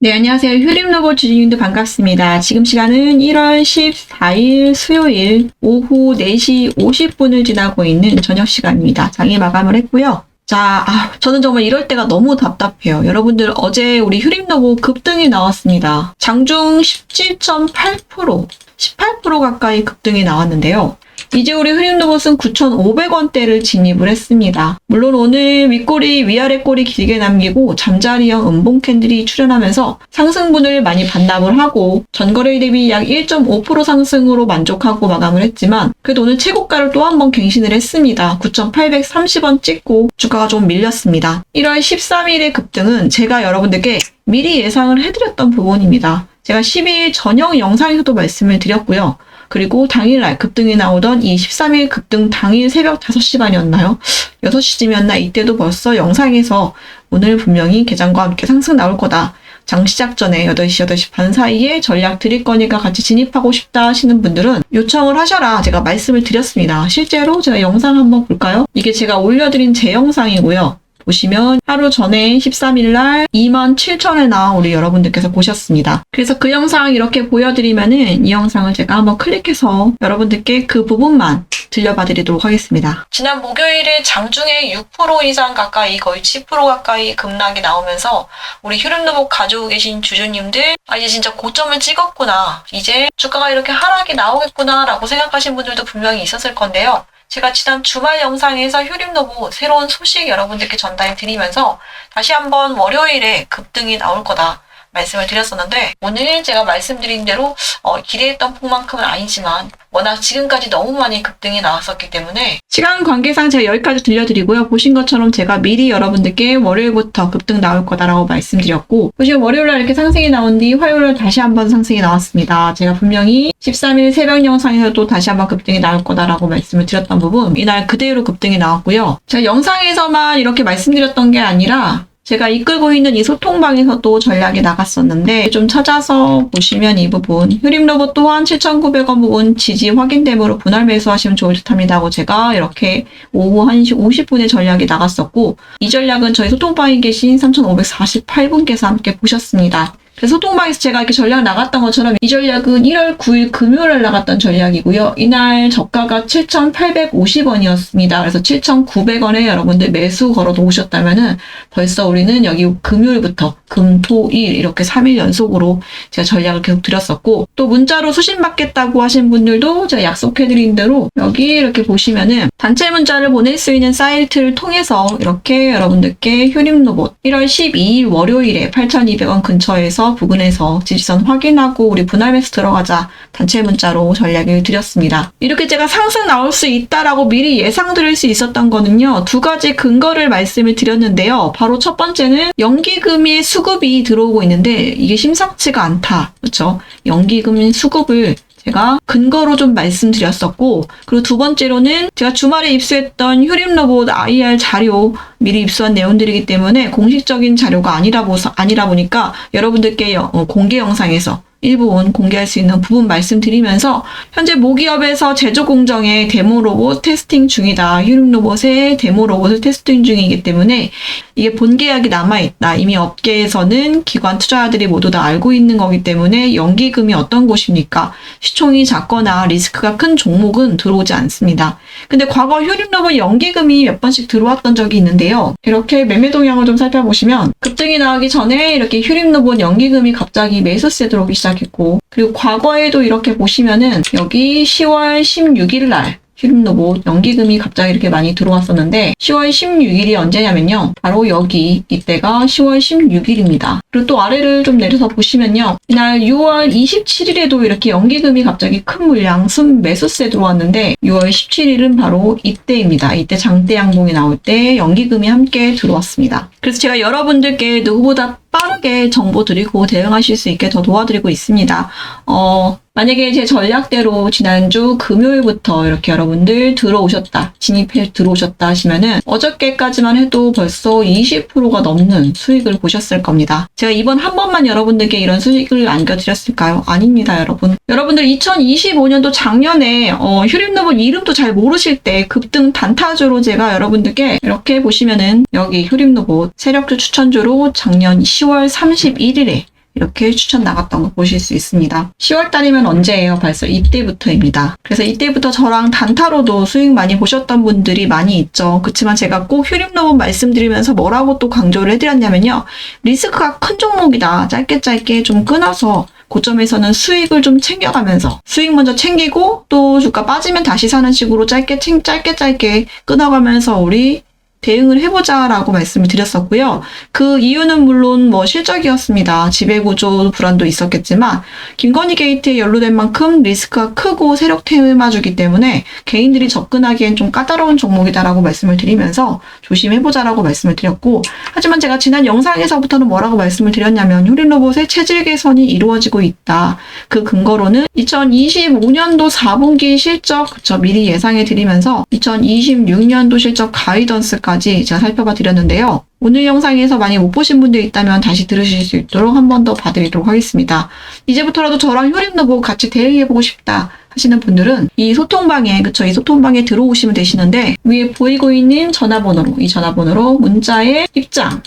네, 안녕하세요. 휴림로봇 주주님들 반갑습니다. 지금 시간은 1월 14일 수요일 오후 4시 50분을 지나고 있는 저녁 시간입니다. 장애 마감을 했고요. 자, 아, 저는 정말 이럴 때가 너무 답답해요. 여러분들 어제 우리 휴림로봇 급등이 나왔습니다. 장중 17.8%, 18% 가까이 급등이 나왔는데요. 이제 우리 흐림로봇은 9,500원대를 진입을 했습니다. 물론 오늘 윗꼬리, 위아래 꼬리 길게 남기고 잠자리형 음봉 캔들이 출현하면서 상승분을 많이 반납을 하고 전거래 대비 약 1.5% 상승으로 만족하고 마감을 했지만 그래도 오늘 최고가를 또 한 번 갱신을 했습니다. 9,830원 찍고 주가가 좀 밀렸습니다. 1월 13일의 급등은 제가 여러분들께 미리 예상을 해드렸던 부분입니다. 제가 12일 저녁 영상에서도 말씀을 드렸고요. 그리고 당일날 급등이 나오던 이 13일 급등 당일 새벽 5시 반이었나요? 6시쯤이었나? 이때도 벌써 영상에서 오늘 분명히 개장과 함께 상승 나올 거다. 장 시작 전에 8시, 8시 반 사이에 전략 드릴 거니까 같이 진입하고 싶다 하시는 분들은 요청을 하셔라 제가 말씀을 드렸습니다. 실제로 제가 영상 한번 볼까요? 이게 제가 올려드린 제 영상이고요. 보시면 하루 전에 13일 날 27,000에 나와 우리 여러분들께서 보셨습니다. 그래서 그 영상 이렇게 보여드리면은 이 영상을 제가 한번 클릭해서 여러분들께 그 부분만 들려봐 드리도록 하겠습니다. 지난 목요일에 장중에 6% 이상 가까이 거의 10% 가까이 급락이 나오면서 우리 휴림노복 가지고 계신 주주님들 아 이제 진짜 고점을 찍었구나 이제 주가가 이렇게 하락이 나오겠구나 라고 생각하신 분들도 분명히 있었을 건데요. 제가 지난 주말 영상에서 휴림노보 새로운 소식 여러분들께 전달 드리면서 다시 한번 월요일에 급등이 나올 거다. 말씀을 드렸었는데 오늘 제가 말씀드린 대로 어, 기대했던 폭만큼은 아니지만 워낙 지금까지 너무 많이 급등이 나왔었기 때문에 시간 관계상 제가 여기까지 들려드리고요. 보신 것처럼 제가 미리 여러분들께 월요일부터 급등 나올 거다라고 말씀드렸고 보시면 월요일날 이렇게 상승이 나온 뒤 화요일날 다시 한번 상승이 나왔습니다. 제가 분명히 13일 새벽 영상에서도 다시 한번 급등이 나올 거다라고 말씀을 드렸던 부분 이날 그대로 급등이 나왔고요. 제가 영상에서만 이렇게 말씀드렸던 게 아니라 제가 이끌고 있는 이 소통방에서도 전략이 나갔었는데 좀 찾아서 보시면 이 부분 휴림 로봇 또한 7,900원 부분 지지 확인됨으로 분할 매수하시면 좋을 듯 합니다 하고 제가 이렇게 오후 1시 50분에 전략이 나갔었고 이 전략은 저희 소통방에 계신 3,548분께서 함께 보셨습니다. 소통방에서 제가 이렇게 전략 나갔던 것처럼 이 전략은 1월 9일 금요일에 나갔던 전략이고요. 이날 저가가 7,850원이었습니다. 그래서 7,900원에 여러분들 매수 걸어 놓으셨다면은 벌써 우리는 여기 금요일부터 금, 토, 일 이렇게 3일 연속으로 제가 전략을 계속 드렸었고 또 문자로 수신 받겠다고 하신 분들도 제가 약속해드린 대로 여기 이렇게 보시면은 단체 문자를 보낼 수 있는 사이트를 통해서 이렇게 여러분들께 휴림 로봇 1월 12일 월요일에 8,200원 근처에서 부근에서 지지선 확인하고 우리 분할 매수 들어가자 단체 문자로 전략을 드렸습니다. 이렇게 제가 상승 나올 수 있다라고 미리 예상 드릴 수 있었던 거는요. 두 가지 근거를 말씀을 드렸는데요. 바로 첫 번째는 연기금이 수 급이 들어오고 있는데 이게 심상치가 않다. 그렇죠? 연기금 수급을 제가 근거로 좀 말씀드렸었고 그리고 두 번째로는 제가 주말에 입수했던 휴림 로봇 IR 자료 미리 입수한 내용들이기 때문에 공식적인 자료가 아니라 보 아니라 보니까 여러분들께 어, 공개 영상에서 일부분 공개할 수 있는 부분 말씀드리면서 현재 모기업에서 제조 공정의 데모 로봇 테스팅 중이다. 휴림 로봇의 데모 로봇을 테스팅 중이기 때문에 이게 본 계약이 남아있다. 이미 업계에서는 기관 투자자들이 모두 다 알고 있는 거기 때문에 연기금이 어떤 곳입니까? 시총이 작거나 리스크가 큰 종목은 들어오지 않습니다. 근데 과거 휴림 로봇 연기금이 몇 번씩 들어왔던 적이 있는데요. 이렇게 매매 동향을 좀 살펴보시면 급등이 나오기 전에 이렇게 휴림 로봇 연기금이 갑자기 매수세 들어오기 시작 시작했고 그리고 과거에도 이렇게 보시면은 여기 10월 16일 날 휴림로봇 연기금이 갑자기 이렇게 많이 들어왔었는데 10월 16일이 언제냐면요. 바로 여기 이때가 10월 16일입니다. 그리고 또 아래를 좀 내려서 보시면요. 이날 6월 27일에도 이렇게 연기금이 갑자기 큰 물량 순 매수세 들어왔는데 6월 17일은 바로 이때입니다. 이때 장대 양봉이 나올 때 연기금이 함께 들어왔습니다. 그래서 제가 여러분들께 누구보다 빠르게 정보 드리고 대응하실 수 있게 더 도와드리고 있습니다. 어, 만약에 제 전략대로 지난주 금요일부터 이렇게 여러분들 들어오셨다, 진입해 들어오셨다 하시면은 어저께까지만 해도 벌써 20%가 넘는 수익을 보셨을 겁니다. 제가 이번 한 번만 여러분들께 이런 수익을 안겨드렸을까요? 아닙니다, 여러분. 여러분들 2025년도 작년에 어, 휴림노블 이름도 잘 모르실 때 급등 단타주로 제가 여러분들께 이렇게 보시면은 여기 휴림노봇 세력주 추천주로 작년 10월 31일에 이렇게 추천 나갔던 거 보실 수 있습니다. 10월 달이면 언제예요? 벌써 이때부터입니다. 그래서 이때부터 저랑 단타로도 수익 많이 보셨던 분들이 많이 있죠. 그렇지만 제가 꼭 휴림로봇 말씀드리면서 뭐라고 또 강조를 해드렸냐면요. 리스크가 큰 종목이다. 짧게 짧게 좀 끊어서 고점에서는 수익을 좀 챙겨가면서 수익 먼저 챙기고 또 주가 빠지면 다시 사는 식으로 짧게 챙- 짧게 짧게 끊어가면서 우리 대응을 해보자라고 말씀을 드렸었고요. 그 이유는 물론 뭐 실적이었습니다. 지배구조 불안도 있었겠지만 김건희 게이트에 연루된 만큼 리스크가 크고 세력 테마주기 때문에 개인들이 접근하기엔 좀 까다로운 종목이다라고 말씀을 드리면서 조심해보자라고 말씀을 드렸고 하지만 제가 지난 영상에서부터는 뭐라고 말씀을 드렸냐면 효린로봇의 체질 개선이 이루어지고 있다. 그 근거로는 2025년도 4분기 실적 그쵸 미리 예상해 드리면서 2026년도 실적 가이던스까지 제가 살펴봐 드렸는데요. 오늘 영상에서 많이 못 보신 분들 있다면 다시 들으실 수 있도록 한 번 더 봐드리도록 하겠습니다. 이제부터라도 저랑 효림로봇 같이 대응해보고 싶다 하시는 분들은 이 소통방에 그쵸 이 소통방에 들어오시면 되시는데 위에 보이고 있는 전화번호로 이 전화번호로 문자에 입장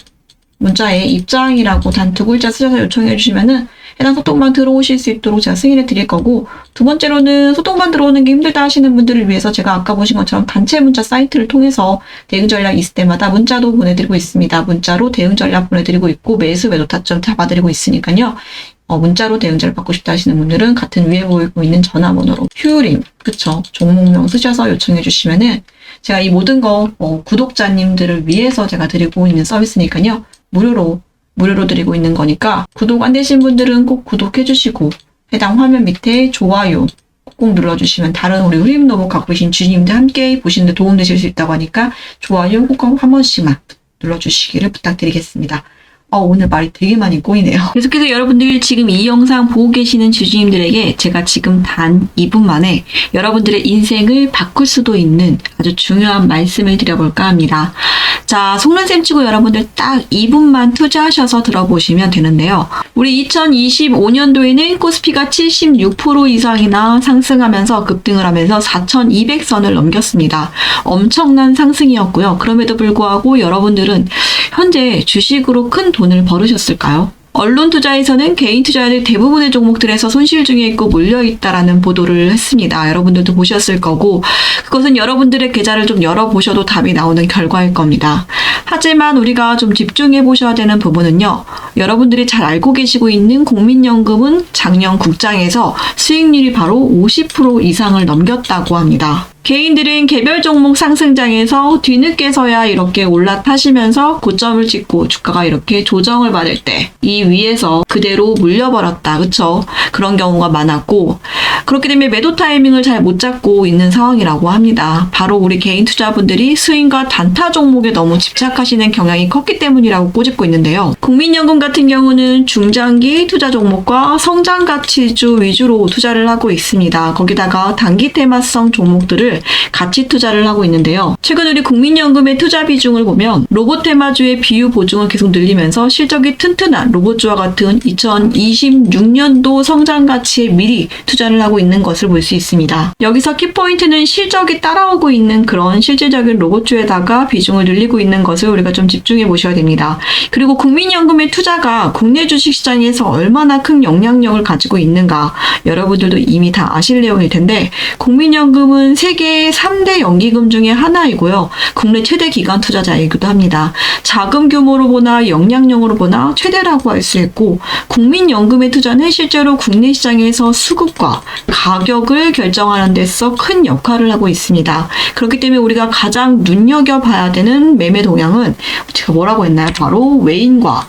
문자에 입장이라고 단두 글자 쓰셔서 요청해 주시면은 해당 소통방 들어오실 수 있도록 제가 승인해 드릴 거고 두 번째로는 소통방 들어오는 게 힘들다 하시는 분들을 위해서 제가 아까 보신 것처럼 단체 문자 사이트를 통해서 대응 전략 있을 때마다 문자도 보내드리고 있습니다. 문자로 대응 전략 보내드리고 있고 매수 매도 타점 잡아드리고 있으니까요. 어, 문자로 대응 전략 받고 싶다 하시는 분들은 같은 위에 보이고 있는 전화번호로 휴림 그쵸 종목명 쓰셔서 요청해 주시면은 제가 이 모든 거 어, 구독자님들을 위해서 제가 드리고 있는 서비스니까요. 무료로 무료로 드리고 있는 거니까 구독 안 되신 분들은 꼭 구독해 주시고 해당 화면 밑에 좋아요 꼭 눌러주시면 다른 우리 흐림 로봇 갖고 계신 주님들 함께 보시는데 도움 되실 수 있다고 하니까 좋아요 꼭 한 번씩만 눌러주시기를 부탁드리겠습니다. 어, 오늘 말이 되게 많이 꼬이네요. 계속해서 여러분들 지금 이 영상 보고 계시는 주주님들에게 제가 지금 단 2분 만에 여러분들의 인생을 바꿀 수도 있는 아주 중요한 말씀을 드려볼까 합니다. 자, 속는셈 치고 여러분들 딱 2분만 투자하셔서 들어보시면 되는데요. 우리 2025년도에는 코스피가 76% 이상이나 상승하면서 급등을 하면서 4,200선을 넘겼습니다. 엄청난 상승이었고요. 그럼에도 불구하고 여러분들은 현재 주식으로 큰 돈을 벌으셨을까요? 언론 투자에서는 개인 투자자들 대부분의 종목들에서 손실 중에 있고 몰려 있다라는 보도를 했습니다. 여러분들도 보셨을 거고 그것은 여러분들의 계좌를 좀 열어보셔도 답이 나오는 결과일 겁니다. 하지만 우리가 좀 집중해 보셔야 되는 부분은요. 여러분들이 잘 알고 계시고 있는 국민연금은 작년 국장에서 수익률이 바로 50% 이상을 넘겼다고 합니다. 개인들은 개별 종목 상승장에서 뒤늦게서야 이렇게 올라타시면서 고점을 찍고 주가가 이렇게 조정을 받을 때 이 위에서 그대로 물려버렸다. 그쵸? 그런 경우가 많았고 그렇기 때문에 매도 타이밍을 잘 못 잡고 있는 상황이라고 합니다. 바로 우리 개인 투자분들이 스윙과 단타 종목에 너무 집착하시는 경향이 컸기 때문이라고 꼬집고 있는데요. 국민연금 같은 경우는 중장기 투자 종목과 성장 가치주 위주로 투자를 하고 있습니다. 거기다가 단기 테마성 종목들을 가치 투자를 하고 있는데요. 최근 우리 국민연금의 투자 비중을 보면 로봇 테마주의 비유 보증을 계속 늘리면서 실적이 튼튼한 로봇주와 같은 2026년도 성장 가치에 미리 투자를 하고 있는 것을 볼 수 있습니다. 여기서 키포인트는 실적이 따라오고 있는 그런 실질적인 로봇주에다가 비중을 늘리고 있는 것을 우리가 좀 집중해 보셔야 됩니다. 그리고 국민연금의 투자가 국내 주식시장에서 얼마나 큰 영향력을 가지고 있는가 여러분들도 이미 다 아실 내용일 텐데 국민연금은 세계 3대 연기금 중에 하나이고요. 국내 최대 기관 투자자이기도 합니다. 자금 규모로 보나 영향력으로 보나 최대라고 할 수 있고 국민연금의 투자는 실제로 국내 시장에서 수급과 가격을 결정하는 데서 큰 역할을 하고 있습니다. 그렇기 때문에 우리가 가장 눈여겨봐야 되는 매매 동향은 제가 뭐라고 했나요? 바로 외인과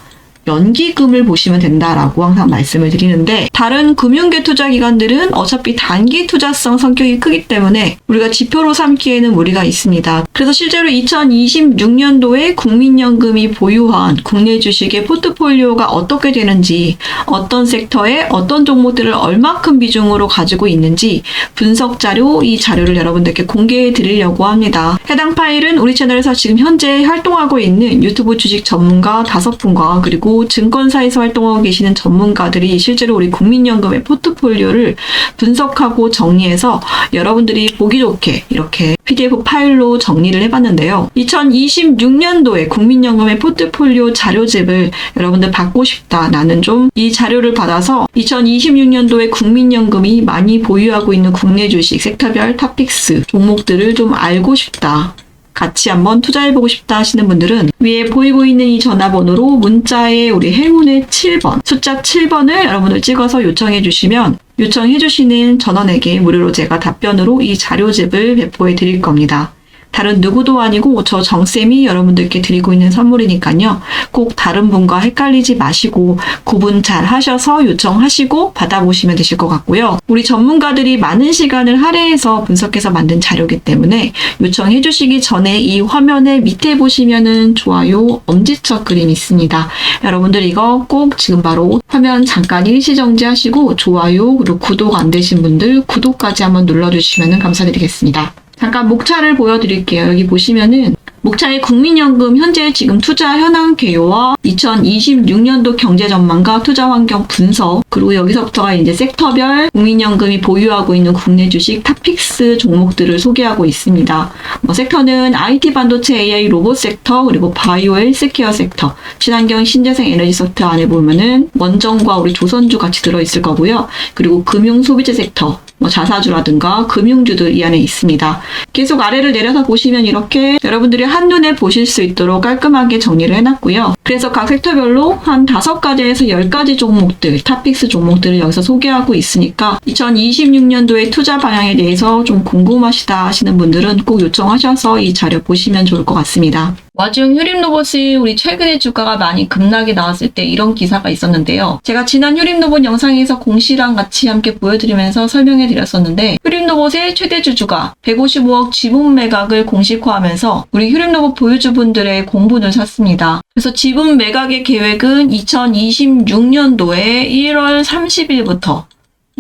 연기금을 보시면 된다라고 항상 말씀을 드리는데 다른 금융계 투자 기관들은 어차피 단기 투자성 성격이 크기 때문에 우리가 지표로 삼기에는 무리가 있습니다. 그래서 실제로 2026년도에 국민연금이 보유한 국내 주식의 포트폴리오가 어떻게 되는지 어떤 섹터에 어떤 종목들을 얼마큼 비중으로 가지고 있는지 분석 자료 이 자료를 여러분들께 공개해 드리려고 합니다. 해당 파일은 우리 채널에서 지금 현재 활동하고 있는 유튜브 주식 전문가 다섯 분과 그리고 증권사에서 활동하고 계시는 전문가들이 실제로 우리 국민연금의 포트폴리오를 분석하고 정리해서 여러분들이 보기 좋게 이렇게 PDF 파일로 정리를 해봤는데요. 2026년도에 국민연금의 포트폴리오 자료집을 여러분들 받고 싶다. 나는 좀 이 자료를 받아서 2026년도에 국민연금이 많이 보유하고 있는 국내 주식 섹터별 탑픽스 종목들을 좀 알고 싶다. 같이 한번 투자해보고 싶다 하시는 분들은 위에 보이고 있는 이 전화번호로 문자에 우리 행운의 7번, 숫자 7번을 여러분들 찍어서 요청해 주시면 요청해 주시는 전원에게 무료로 제가 답변으로 이 자료집을 배포해 드릴 겁니다. 다른 누구도 아니고 저 정쌤이 여러분들께 드리고 있는 선물이니까요. 꼭 다른 분과 헷갈리지 마시고 구분 잘 하셔서 요청하시고 받아보시면 되실 것 같고요. 우리 전문가들이 많은 시간을 할애해서 분석해서 만든 자료이기 때문에 요청해 주시기 전에 이 화면에 밑에 보시면은 좋아요 엄지척 그림 있습니다. 여러분들 이거 꼭 지금 바로 화면 잠깐 일시 정지 하시고 좋아요 그리고 구독 안 되신 분들 구독까지 한번 눌러주시면 감사드리겠습니다. 잠깐 목차를 보여드릴게요. 여기 보시면은 목차의 국민연금 현재 지금 투자 현황 개요와 2026년도 경제 전망과 투자 환경 분석 그리고 여기서부터가 이제 섹터별 국민연금이 보유하고 있는 국내 주식 탑픽스 종목들을 소개하고 있습니다. 뭐 섹터는 IT 반도체 AI 로봇 섹터 그리고 바이오 헬스케어 섹터 친환경 신재생 에너지 섹터 안에 보면은 원전과 우리 조선주 같이 들어 있을 거고요. 그리고 금융 소비재 섹터 뭐 자사주라든가 금융주들 이 안에 있습니다. 계속 아래를 내려서 보시면 이렇게 여러분들이 한눈에 보실 수 있도록 깔끔하게 정리를 해놨고요. 그래서 각 섹터별로 한 다섯 가지에서 열 가지 종목들, 탑픽스 종목들을 여기서 소개하고 있으니까 2026년도의 투자 방향에 대해서 좀 궁금하시다 하시는 분들은 꼭 요청하셔서 이 자료 보시면 좋을 것 같습니다. 와중 휴림 로봇이 우리 최근에 주가가 많이 급락이 나왔을 때 이런 기사가 있었는데요. 제가 지난 휴림 로봇 영상에서 공시랑 같이 함께 보여드리면서 설명해 드렸었는데 휴림 로봇의 최대 주주가 155억 지분 매각을 공식화하면서 우리 휴림 로봇 보유주분들의 공분을 샀습니다. 그래서 지분 매각의 계획은 2026년도에 1월 30일부터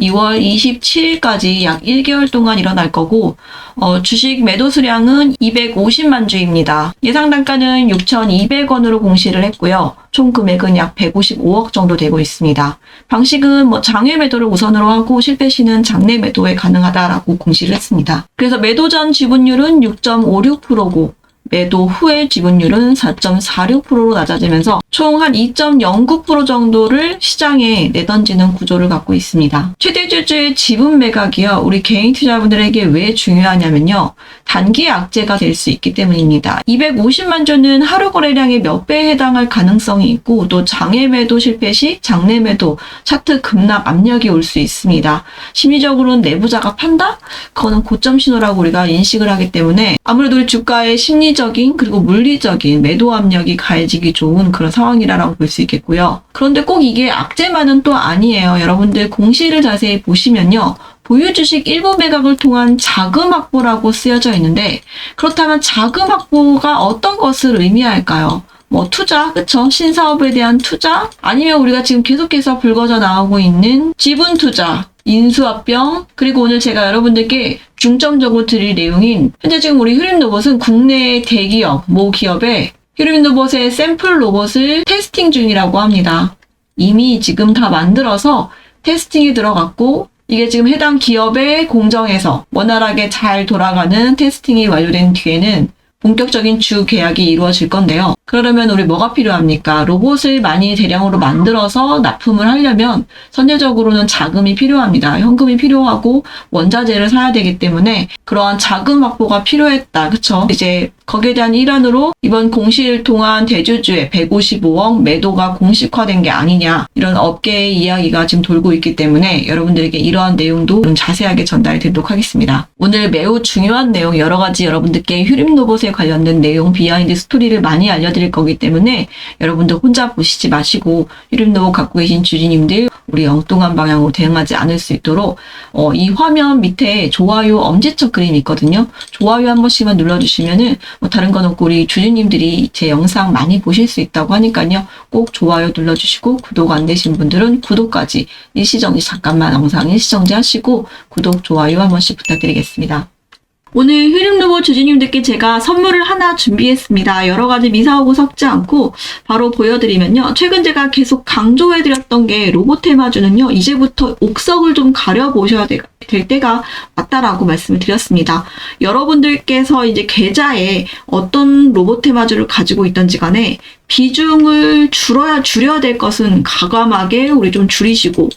2월 27일까지 약 1개월 동안 일어날 거고 어, 주식 매도 수량은 250만 주입니다. 예상 단가는 6,200원으로 공시를 했고요. 총 금액은 약 155억 정도 되고 있습니다. 방식은 뭐 장외 매도를 우선으로 하고 실패 시는 장내 매도에 가능하다라고 공시를 했습니다. 그래서 매도 전 지분율은 6.56%고 매도 후의 지분율은 4.46%로 낮아지면서 총 한 2.09% 정도를 시장에 내던지는 구조를 갖고 있습니다. 최대 주주의 지분 매각이요. 우리 개인 투자분들에게 왜 중요하냐면요. 단기 악재가 될 수 있기 때문입니다. 250만 주는 하루 거래량의 몇 배에 해당할 가능성이 있고 또 장외 매도 실패 시 장내 매도 차트 급락 압력이 올 수 있습니다. 심리적으로는 내부자가 판다? 그거는 고점 신호라고 우리가 인식을 하기 때문에 아무래도 우리 주가의 심리 적인 그리고 물리적인 매도 압력이 가해지기 좋은 그런 상황이라고 볼 수 있겠고요. 그런데 꼭 이게 악재만은 또 아니에요. 여러분들 공시를 자세히 보시면요. 보유 주식 일부 매각을 통한 자금 확보라고 쓰여져 있는데 그렇다면 자금 확보가 어떤 것을 의미할까요? 뭐 투자, 그쵸? 신사업에 대한 투자? 아니면 우리가 지금 계속해서 불거져 나오고 있는 지분 투자, 인수합병, 그리고 오늘 제가 여러분들께 중점적으로 드릴 내용인 현재 지금 우리 휴림 로봇은 국내 대기업, 모 기업의 휴림 로봇의 샘플 로봇을 테스팅 중이라고 합니다. 이미 지금 다 만들어서 테스팅이 들어갔고 이게 지금 해당 기업의 공정에서 원활하게 잘 돌아가는 테스팅이 완료된 뒤에는 본격적인 주 계약이 이루어질 건데요. 그러려면 우리 뭐가 필요합니까? 로봇을 많이 대량으로 만들어서 납품을 하려면 선제적으로는 자금이 필요합니다. 현금이 필요하고 원자재를 사야 되기 때문에 그러한 자금 확보가 필요했다. 그쵸? 이제 거기에 대한 일환으로 이번 공시일 동안 대주주의 155억 매도가 공식화된 게 아니냐 이런 업계의 이야기가 지금 돌고 있기 때문에 여러분들에게 이러한 내용도 좀 자세하게 전달해 드리도록 하겠습니다. 오늘 매우 중요한 내용 여러 가지 여러분들께 휴림 로봇에 관련된 내용 비하인드 스토리를 많이 알려드 릴 거기 때문에 여러분들 혼자 보시지 마시고 로봇 갖고 계신 주주님들 우리 엉뚱한 방향으로 대응하지 않을 수 있도록 어, 이 화면 밑에 좋아요 엄지척 그림이 있거든요. 좋아요 한 번씩만 눌러주시면은 뭐 다른 건 없고 우리 주주님들이 제 영상 많이 보실 수 있다고 하니까요. 꼭 좋아요 눌러주시고 구독 안 되신 분들은 구독까지 일시정지 잠깐만 영상 일시정지 하시고 구독, 좋아요 한 번씩 부탁드리겠습니다. 오늘 흐름로봇 주주님들께 제가 선물을 하나 준비했습니다. 여러 가지 미사오고 섞지 않고 바로 보여드리면요. 최근 제가 계속 강조해드렸던 게 로봇 테마주는요. 이제부터 옥석을 좀 가려보셔야 될 때가 왔다라고 말씀을 드렸습니다. 여러분들께서 이제 계좌에 어떤 로봇 테마주를 가지고 있던지 간에 비중을 줄여야, 줄여야 될 것은 과감하게 우리 좀 줄이시고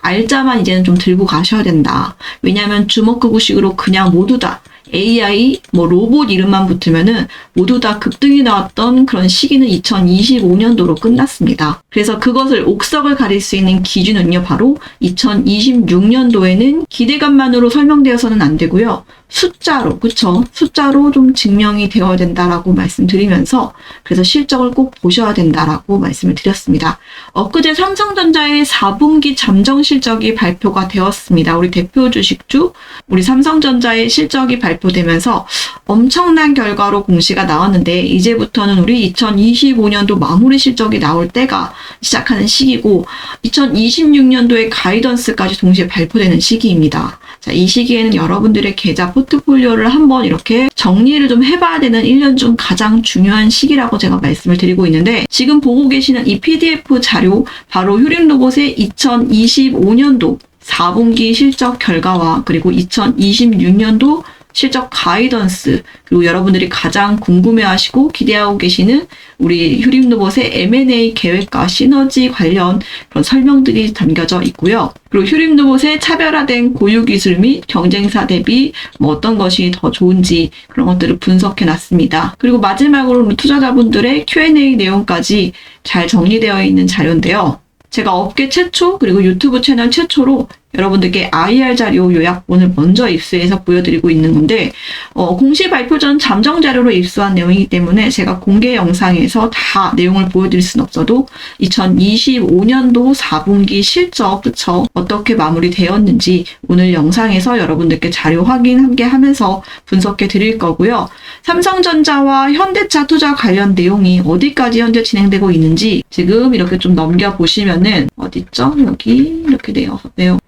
알짜만 이제는 좀 들고 가셔야 된다. 왜냐하면 주먹구구식으로 그냥 모두 다 AI, 뭐 로봇 이름만 붙으면은 모두 다 급등이 나왔던 그런 시기는 2025년도로 끝났습니다. 그래서 그것을 옥석을 가릴 수 있는 기준은요, 바로 2026년도에는 기대감만으로 설명되어서는 안 되고요. 숫자로, 그쵸? 숫자로 좀 증명이 되어야 된다라고 말씀드리면서 그래서 실적을 꼭 보셔야 된다라고 말씀을 드렸습니다. 엊그제 삼성전자의 4분기 잠정 실적이 발표가 되었습니다. 우리 대표 주식주, 우리 삼성전자의 실적이 발표되면서 엄청난 결과로 공시가 나왔는데 이제부터는 우리 2025년도 마무리 실적이 나올 때가 시작하는 시기고 2026년도의 가이던스까지 동시에 발표되는 시기입니다. 자, 이 시기에는 여러분들의 계좌 포 트폴리오를 한번 이렇게 정리를 좀 해봐야 되는 1년 중 가장 중요한 시기라고 제가 말씀을 드리고 있는데 지금 보고 계시는 이 PDF 자료 바로 휴림로봇의 2025년도 4분기 실적 결과와 그리고 2026년도 실적 가이던스 그리고 여러분들이 가장 궁금해하시고 기대하고 계시는 우리 휴림로봇의 M&A 계획과 시너지 관련 그런 설명들이 담겨져 있고요. 그리고 휴림로봇의 차별화된 고유 기술 및 경쟁사 대비 뭐 어떤 것이 더 좋은지 그런 것들을 분석해 놨습니다. 그리고 마지막으로 투자자분들의 Q&A 내용까지 잘 정리되어 있는 자료인데요. 제가 업계 최초 그리고 유튜브 채널 최초로 여러분들께 IR 자료 요약본을 먼저 입수해서 보여드리고 있는 건데 어, 공시 발표 전 잠정 자료로 입수한 내용이기 때문에 제가 공개 영상에서 다 내용을 보여드릴 수는 없어도 2025년도 4분기 실적 그쵸 어떻게 마무리되었는지 오늘 영상에서 여러분들께 자료 확인 함께 하면서 분석해 드릴 거고요. 삼성전자와 현대차 투자 관련 내용이 어디까지 현재 진행되고 있는지 지금 이렇게 좀 넘겨 보시면은 어딨죠? 여기 이렇게 되어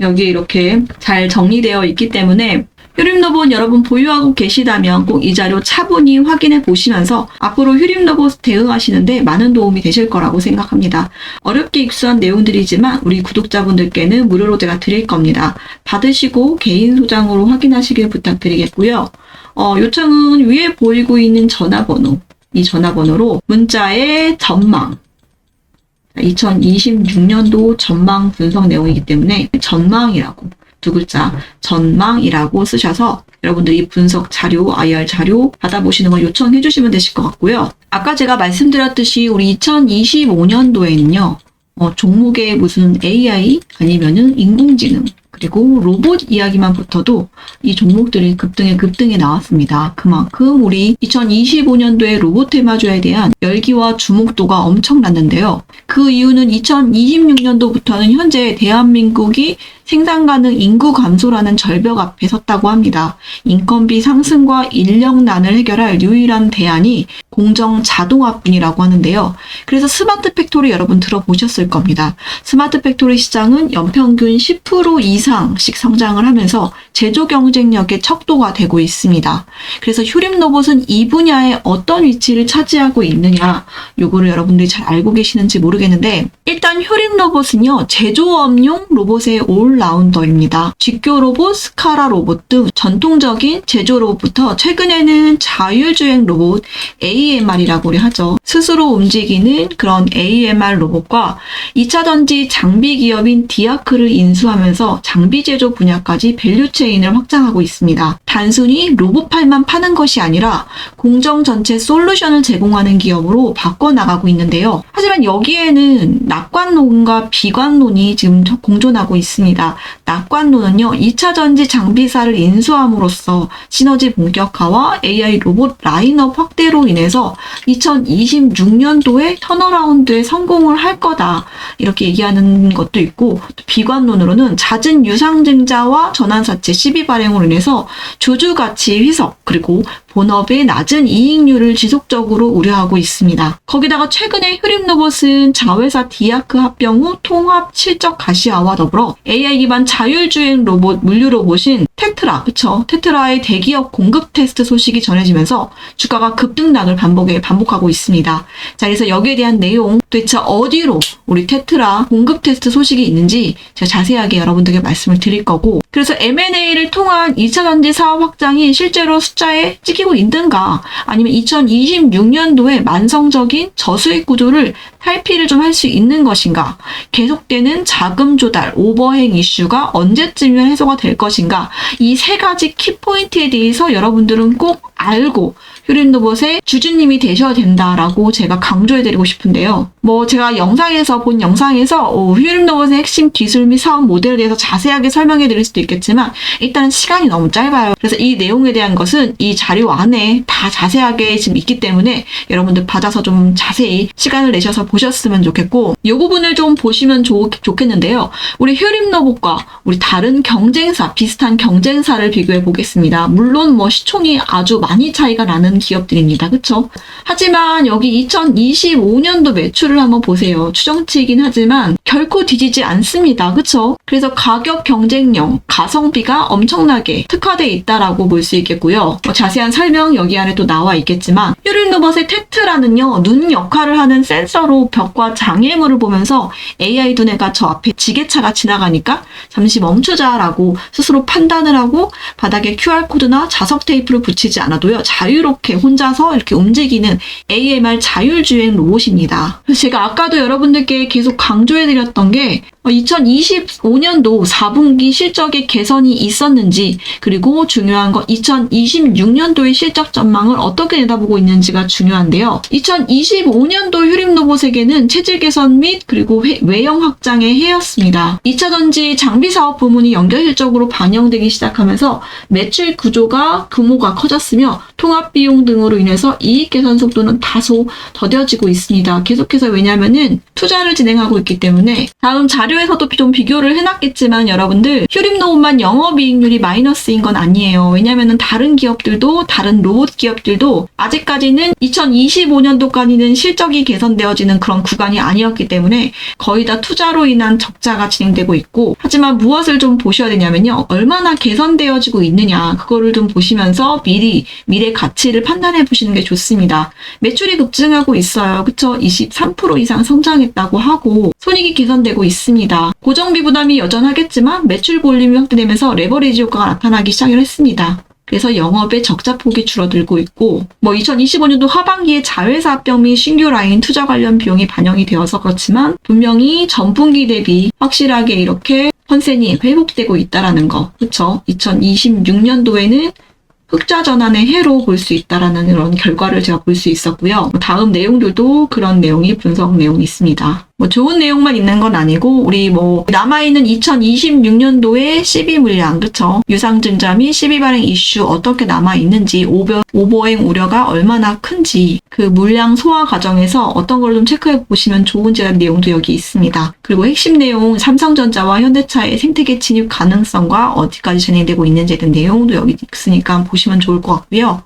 여기 이렇게 잘 정리되어 있기 때문에 휴림로봇 여러분 보유하고 계시다면 꼭 이 자료 차분히 확인해 보시면서 앞으로 휴림로봇 대응하시는데 많은 도움이 되실 거라고 생각합니다. 어렵게 입수한 내용들이지만 우리 구독자분들께는 무료로 제가 드릴 겁니다. 받으시고 개인 소장으로 확인하시길 부탁드리겠고요. 어, 요청은 위에 보이고 있는 전화번호, 이 전화번호로 문자의 전망, 2026년도 전망 분석 내용이기 때문에 전망이라고 두 글자 전망이라고 쓰셔서 여러분들이 분석 자료, IR 자료 받아보시는 걸 요청해 주시면 되실 것 같고요. 아까 제가 말씀드렸듯이 우리 2025년도에는요. 어, 종목에 무슨 AI 아니면은 인공지능 그리고 로봇 이야기만 붙어도 이 종목들이 급등에 급등에 나왔습니다. 그만큼 우리 2025년도에 로봇 테마주에 대한 열기와 주목도가 엄청났는데요. 그 이유는 2026년도부터는 현재 대한민국이 생산 가능 인구 감소라는 절벽 앞에 섰다고 합니다. 인건비 상승과 인력난을 해결할 유일한 대안이 공정 자동화뿐이라고 하는데요. 그래서 스마트 팩토리 여러분 들어보셨을 겁니다. 스마트 팩토리 시장은 연평균 10% 이상 씩 성장을 하면서 제조 경쟁력의 척도가 되고 있습니다. 그래서 휴림 로봇은 이 분야에 어떤 위치를 차지하고 있느냐, 요거를 여러분들이 잘 알고 계시는지 모르겠는데, 일단 휴림 로봇은요, 제조업용 로봇의 올라운더입니다. 직교 로봇, 스카라 로봇 등 전통적인 제조 로봇부터 최근에는 자율주행 로봇, AMR이라고 하죠. 스스로 움직이는 그런 AMR 로봇과 2차 전지 장비 기업인 디아크를 인수하면서 장비 제조 분야까지 밸류체인을 확장하고 있습니다. 단순히 로봇팔만 파는 것이 아니라 공정 전체 솔루션을 제공하는 기업으로 바꿔나가고 있는데요. 하지만 여기에는 낙관론과 비관론이 지금 공존하고 있습니다. 낙관론은요, 2차 전지 장비사를 인수함으로써 시너지 본격화와 AI 로봇 라인업 확대로 인해서 2026년도에 턴어라운드에 성공을 할 거다. 이렇게 얘기하는 것도 있고, 비관론으로는 잦은 유상증자와 전환사채 시비 발행으로 인해서 주주 가치 희석, 그리고 본업의 낮은 이익률을 지속적으로 우려하고 있습니다. 거기다가 최근에 휴림 로봇은 자회사 디아크 합병 후 통합 실적 가시화와 더불어 AI 기반 자율주행 로봇 물류 로봇인 테트라, 그쵸? 테트라의 대기업 공급 테스트 소식이 전해지면서 주가가 급등락을 반복해 반복하고 있습니다. 자, 그래서 여기에 대한 내용 도대체 어디로 우리 테트라 공급 테스트 소식이 있는지 제가 자세하게 여러분들께 말씀을 드릴 거고 그래서 M&A를 통한 2차 전지 사업 확장이 실제로 숫자에 찍히 고 있는가? 아니면 2026년도에 만성적인 저수익 구조를 탈피를 좀 할 수 있는 것인가? 계속되는 자금 조달 오버행 이슈가 언제쯤이면 해소가 될 것인가? 이 세 가지 키포인트에 대해서 여러분들은 꼭 알고 휴림로봇의 주주님이 되셔야 된다라고 제가 강조해드리고 싶은데요. 뭐 제가 영상에서 본 영상에서 어, 휴림로봇의 핵심 기술 및 사업 모델에 대해서 자세하게 설명해드릴 수도 있겠지만 일단 시간이 너무 짧아요. 그래서 이 내용에 대한 것은 이 자료 안에 다 자세하게 지금 있기 때문에 여러분들 받아서 좀 자세히 시간을 내셔서 보셨으면 좋겠고 이 부분을 좀 보시면 좋, 좋겠는데요. 우리 휴림로봇과 우리 다른 경쟁사 비슷한 경쟁사를 비교해 보겠습니다. 물론 뭐 시총이 아주 많이 차이가 나는 기업들입니다. 그쵸? 하지만 여기 2025년도 매출을 한번 보세요. 추정치이긴 하지만 결코 뒤지지 않습니다. 그쵸? 그래서 가격 경쟁력, 가성비가 엄청나게 특화되어 있다라고 볼 수 있겠고요. 뭐 자세한 설명 여기 안에 또 나와 있겠지만 휴림로봇의 테트라는요. 눈 역할을 하는 센서로 벽과 장애물을 보면서 AI 두뇌가 저 앞에 지게차가 지나가니까 잠시 멈추자라고 스스로 판단을 하고 바닥에 QR코드나 자석 테이프를 붙이지 않아도요. 자유롭게 혼자서 이렇게 움직이는 AMR 자율주행 로봇입니다. 제가 아까도 여러분들께 계속 강조해드렸던 게 2025년도 4분기 실적의 개선이 있었는지 그리고 중요한 건 2026년도의 실적 전망을 어떻게 내다보고 있는지가 중요한데요. 2025년도 휴림로봇에게는 체질 개선 및 그리고 회- 외형 확장의 해였습니다. 2차 전지 장비 사업 부문이 연결 실적으로 반영되기 시작하면서 매출 구조가 규모가 커졌으며 통합 비용 등으로 인해서 이익 개선 속도는 다소 더뎌지고 있습니다. 계속해서 왜냐면은 투자를 진행하고 있기 때문에 다음 자료 에서도 좀 비교를 해놨겠지만 여러분들 휴림로봇만 영업이익률이 마이너스인 건 아니에요. 왜냐면은 다른 기업들도 다른 로봇 기업들도 아직까지는 2025년도까지는 실적이 개선되어지는 그런 구간이 아니었기 때문에 거의 다 투자로 인한 적자가 진행되고 있고 하지만 무엇을 좀 보셔야 되냐면요. 얼마나 개선되어지고 있느냐 그거를 좀 보시면서 미리 미래 가치를 판단해 보시는 게 좋습니다. 매출이 급증하고 있어요. 그쵸? 23% 이상 성장했다고 하고 손익이 개선되고 있습니다. 고정비 부담이 여전하겠지만 매출 볼륨이 확대되면서 레버리지 효과가 나타나기 시작을 했습니다. 그래서 영업의 적자 폭이 줄어들고 있고 뭐 2025년도 하반기에 자회사 합병 및 신규 라인 투자 관련 비용이 반영이 되어서 그렇지만 분명히 전분기 대비 확실하게 이렇게 컨센이 회복되고 있다라는 거 그쵸 2026년도에는 흑자 전환의 해로 볼 수 있다라는 그런 결과를 제가 볼 수 있었고요. 다음 내용들도 그런 내용이 분석 내용이 있습니다. 뭐 좋은 내용만 있는 건 아니고 우리 뭐 남아있는 2026년도의 12 물량 그쵸 유상증자 및 12 발행 이슈 어떻게 남아있는지 오버, 오버행 우려가 얼마나 큰지 그 물량 소화 과정에서 어떤 걸 좀 체크해 보시면 좋은지라는 내용도 여기 있습니다. 그리고 핵심 내용 삼성전자와 현대차의 생태계 진입 가능성과 어디까지 진행되고 있는지에 대한 내용도 여기 있으니까 보시면 좋을 것 같고요.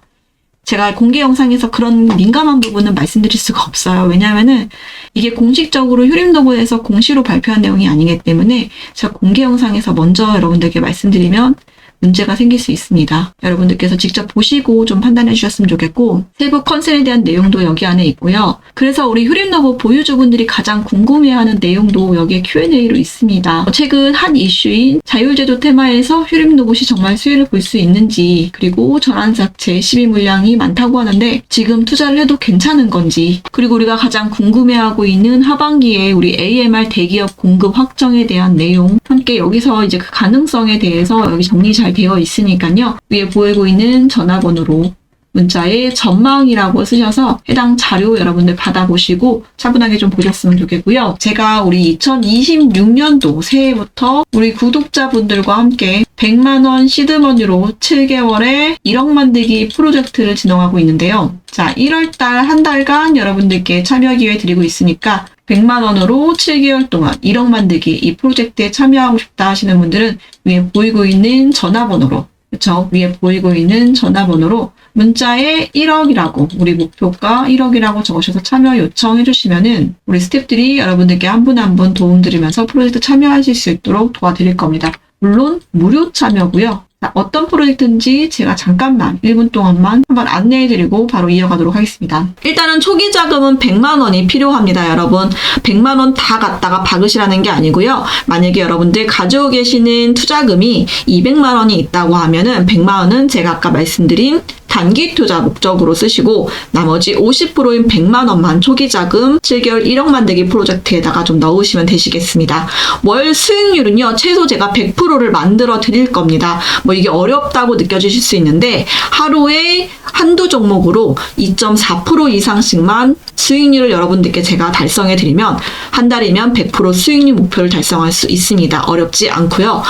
제가 공개 영상에서 그런 민감한 부분은 말씀드릴 수가 없어요. 왜냐하면은 이게 공식적으로 휴림로봇에서 공시로 발표한 내용이 아니기 때문에 제가 공개 영상에서 먼저 여러분들께 말씀드리면 문제가 생길 수 있습니다. 여러분들께서 직접 보시고 좀 판단해 주셨으면 좋겠고 세부 컨셉에 대한 내용도 여기 안에 있고요. 그래서 우리 휴림로봇 보유주분들이 가장 궁금해하는 내용도 여기에 Q&A로 있습니다. 최근 한 이슈인 자율제조 테마에서 휴림로봇이 정말 수혜를 볼 수 있는지 그리고 전환사채 12 물량이 많다고 하는데 지금 투자를 해도 괜찮은 건지 그리고 우리가 가장 궁금해하고 있는 하반기에 우리 AMR 대기업 공급 확정에 대한 내용 함께 여기서 이제 그 가능성에 대해서 여기 정리 잘 되어 있으니까요. 위에 보이고 있는 전화번호로 문자에 전망이라고 쓰셔서 해당 자료 여러분들 받아보시고 차분하게 좀 보셨으면 좋겠고요. 제가 우리 2026년도 새해부터 우리 구독자분들과 함께 100만원 시드머니로 7개월에 1억 만들기 프로젝트를 진행하고 있는데요. 자, 1월달 한 달간 여러분들께 참여 기회 드리고 있으니까 100만 원으로 7개월 동안 1억 만들기 이 프로젝트에 참여하고 싶다 하시는 분들은 위에 보이고 있는 전화번호로 그쵸? 위에 보이고 있는 전화번호로 문자에 1억이라고 우리 목표가 1억이라고 적으셔서 참여 요청해 주시면은 우리 스태프들이 여러분들께 한분 한 분 도움 드리면서 프로젝트 참여하실 수 있도록 도와드릴 겁니다. 물론 무료 참여고요. 자, 어떤 프로젝트인지 제가 잠깐만 1분 동안만 한번 안내해드리고 바로 이어가도록 하겠습니다. 일단은 초기 자금은 100만 원이 필요합니다, 여러분. 100만 원 다 갖다가 박으시라는 게 아니고요. 만약에 여러분들 가지고 계시는 투자금이 200만 원이 있다고 하면은 100만 원은 제가 아까 말씀드린 단기 투자 목적으로 쓰시고 나머지 50%인 100만 원만 초기 자금 7개월 1억 만들기 프로젝트에다가 좀 넣으시면 되시겠습니다. 월 수익률은요, 최소 제가 100%를 만들어 드릴 겁니다. 뭐 이게 어렵다고 느껴지실 수 있는데 하루에 한두 종목으로 2.4% 이상씩만 수익률을 여러분들께 제가 달성해 드리면 한 달이면 100% 수익률 목표를 달성할 수 있습니다. 어렵지 않고요.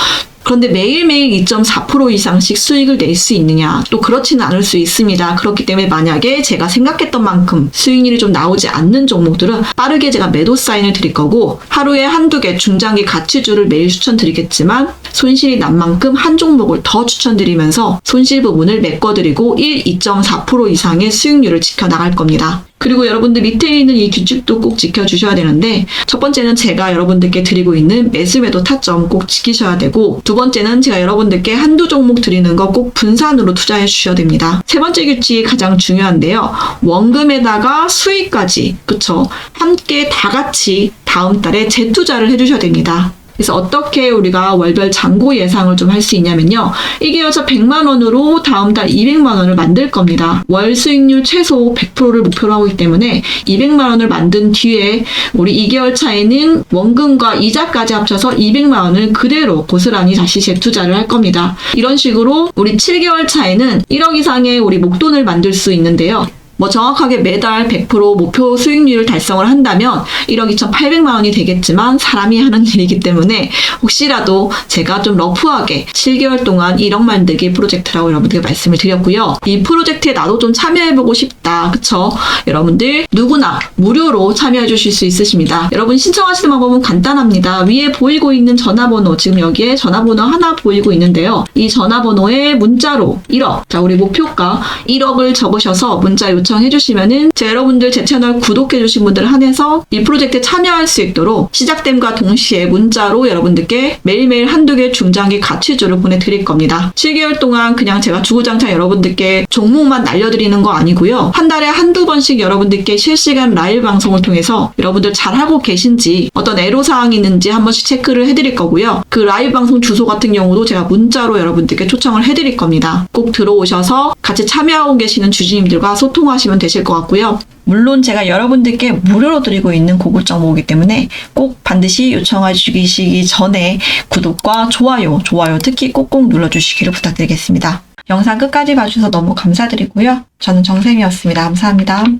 그런데 매일매일 2.4% 이상씩 수익을 낼 수 있느냐? 또 그렇지는 않을 수 있습니다. 그렇기 때문에 만약에 제가 생각했던 만큼 수익률이 좀 나오지 않는 종목들은 빠르게 제가 매도 사인을 드릴 거고 하루에 한두 개 중장기 가치주를 매일 추천드리겠지만 손실이 난 만큼 한 종목을 더 추천드리면서 손실 부분을 메꿔드리고 1, 2.4% 이상의 수익률을 지켜나갈 겁니다. 그리고 여러분들 밑에 있는 이 규칙도 꼭 지켜주셔야 되는데 첫 번째는 제가 여러분들께 드리고 있는 매수 매도 타점 꼭 지키셔야 되고 두 번째는 제가 여러분들께 한두 종목 드리는 거 꼭 분산으로 투자해 주셔야 됩니다. 세 번째 규칙이 가장 중요한데요. 원금에다가 수익까지 그쵸 함께 다 같이 다음 달에 재투자를 해주셔야 됩니다. 그래서 어떻게 우리가 월별 잔고 예상을 좀 할 수 있냐면요. 1개월차 100만 원으로 다음 달 200만 원을 만들 겁니다. 월 수익률 최소 100%를 목표로 하고 있기 때문에 200만 원을 만든 뒤에 우리 2개월 차에는 원금과 이자까지 합쳐서 200만 원을 그대로 고스란히 다시 재투자를 할 겁니다. 이런 식으로 우리 7개월 차에는 1억 이상의 우리 목돈을 만들 수 있는데요. 뭐 정확하게 매달 100% 목표 수익률을 달성을 한다면 1억 2,800만 원이 되겠지만 사람이 하는 일이기 때문에 혹시라도 제가 좀 러프하게 7개월 동안 1억 만들기 프로젝트라고 여러분들께 말씀을 드렸고요. 이 프로젝트에 나도 좀 참여해보고 싶다. 그쵸? 여러분들 누구나 무료로 참여해 주실 수 있으십니다. 여러분 신청하시는 방법은 간단합니다. 위에 보이고 있는 전화번호 지금 여기에 전화번호 하나 보이고 있는데요. 이 전화번호에 문자로 1억 자 우리 목표가 1억을 적으셔서 문자 요청 해 주시면은 제 여러분들 제 채널 구독해 주신 분들 한해서 이 프로젝트에 참여할 수 있도록 시작됨과 동시에 문자로 여러분들께 매일매일 한두 개 중장기 가치주를 보내드릴 겁니다. 7개월 동안 그냥 제가 주구장창 여러분들께 종목만 날려드리는 거 아니고요. 한 달에 한두 번씩 여러분들께 실시간 라이브 방송을 통해서 여러분들 잘하고 계신지 어떤 애로사항이 있는지 한 번씩 체크를 해드릴 거고요. 그 라이브 방송 주소 같은 경우도 제가 문자로 여러분들께 초청을 해드릴 겁니다. 꼭 들어오셔서 같이 참여하고 계시는 주주님들과 소통 하시면 되실 것 같고요. 물론 제가 여러분들께 무료로 드리고 있는 고급 정보이기 때문에 꼭 반드시 요청해 주시기 전에 구독과 좋아요, 좋아요 특히 꼭꼭 눌러주시기를 부탁드리겠습니다. 영상 끝까지 봐주셔서 너무 감사드리고요. 저는 정샘이었습니다. 감사합니다.